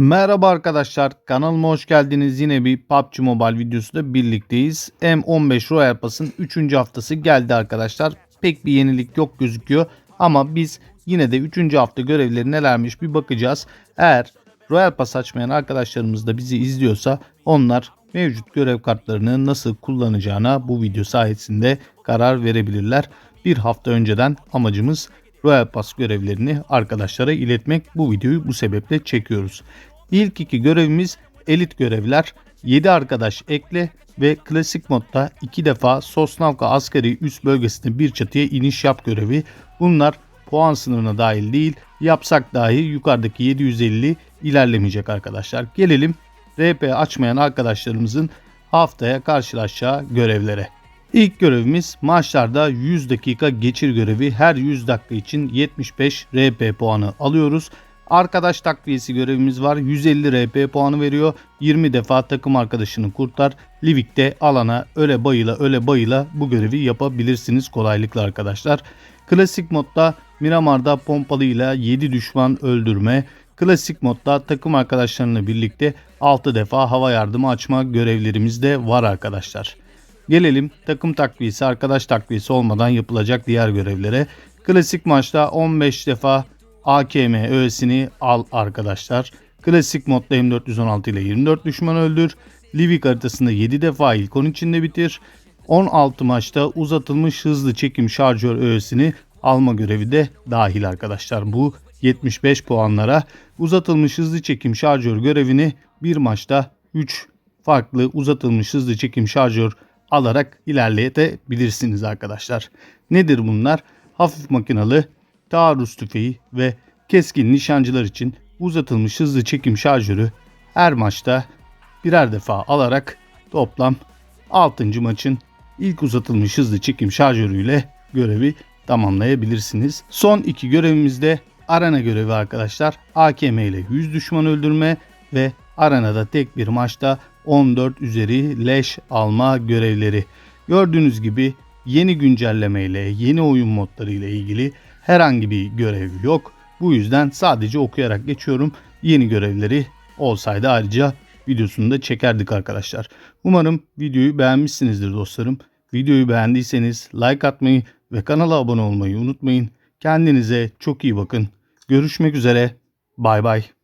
Merhaba arkadaşlar kanalıma hoş geldiniz. Yine bir PUBG Mobile videosu da birlikteyiz. M15 Royal Pass'ın 3. haftası geldi arkadaşlar. Pek bir yenilik yok gözüküyor ama biz yine de 3. hafta görevleri nelermiş bir bakacağız. Eğer Royal Pass açmayan arkadaşlarımız da bizi izliyorsa onlar mevcut görev kartlarını nasıl kullanacağına bu video sayesinde karar verebilirler. Bir hafta önceden amacımız Royal Pass görevlerini arkadaşlara iletmek. Bu videoyu bu sebeple çekiyoruz. İlk iki görevimiz elit görevler. 7 arkadaş ekle ve klasik modda 2 defa Sosnavka askeri üst bölgesinde bir çatıya iniş yap görevi. Bunlar puan sınırına dahil değil. Yapsak dahi yukarıdaki 750 ilerlemeyecek arkadaşlar. Gelelim RP açmayan arkadaşlarımızın haftaya karşılaşacağı görevlere. İlk görevimiz maçlarda 100 dakika geçir görevi. Her 100 dakika için 75 RP puanı alıyoruz. Arkadaş takviyesi görevimiz var. 150 RP puanı veriyor. 20 defa takım arkadaşını kurtar. Livik'te alana öyle bayıla öyle bayıla bu görevi yapabilirsiniz kolaylıkla arkadaşlar. Klasik modda Miramar'da pompalıyla 7 düşman öldürme. Klasik modda takım arkadaşlarıyla birlikte 6 defa hava yardımı açma görevlerimiz de var arkadaşlar. Gelelim takım takviyesi, arkadaş takviyesi olmadan yapılacak diğer görevlere. Klasik maçta 15 defa AKM öğesini al arkadaşlar. Klasik modda M416 ile 24 düşman öldür. Livik haritasında 7 defa ilk 10 içinde bitir. 16 maçta uzatılmış hızlı çekim şarjör öğesini alma görevi de dahil arkadaşlar. Bu 75 puanlara uzatılmış hızlı çekim şarjör görevini bir maçta 3 farklı uzatılmış hızlı çekim şarjör alarak ilerleyebilirsiniz arkadaşlar. Nedir bunlar? Hafif makinalı, taarruz tüfeği ve keskin nişancılar için uzatılmış hızlı çekim şarjörü her maçta birer defa alarak toplam 6. maçın ilk uzatılmış hızlı çekim şarjörüyle görevi tamamlayabilirsiniz. Son iki görevimizde arena görevi arkadaşlar. AKM ile 100 düşman öldürme ve arenada tek bir maçta 14 üzeri leş alma görevleri. Gördüğünüz gibi yeni güncelleme ile yeni oyun modları ile ilgili herhangi bir görev yok. Bu yüzden sadece okuyarak geçiyorum. Yeni görevleri olsaydı ayrıca videosunu da çekerdik arkadaşlar. Umarım videoyu beğenmişsinizdir dostlarım. Videoyu beğendiyseniz like atmayı ve kanala abone olmayı unutmayın. Kendinize çok iyi bakın. Görüşmek üzere. Bay bay.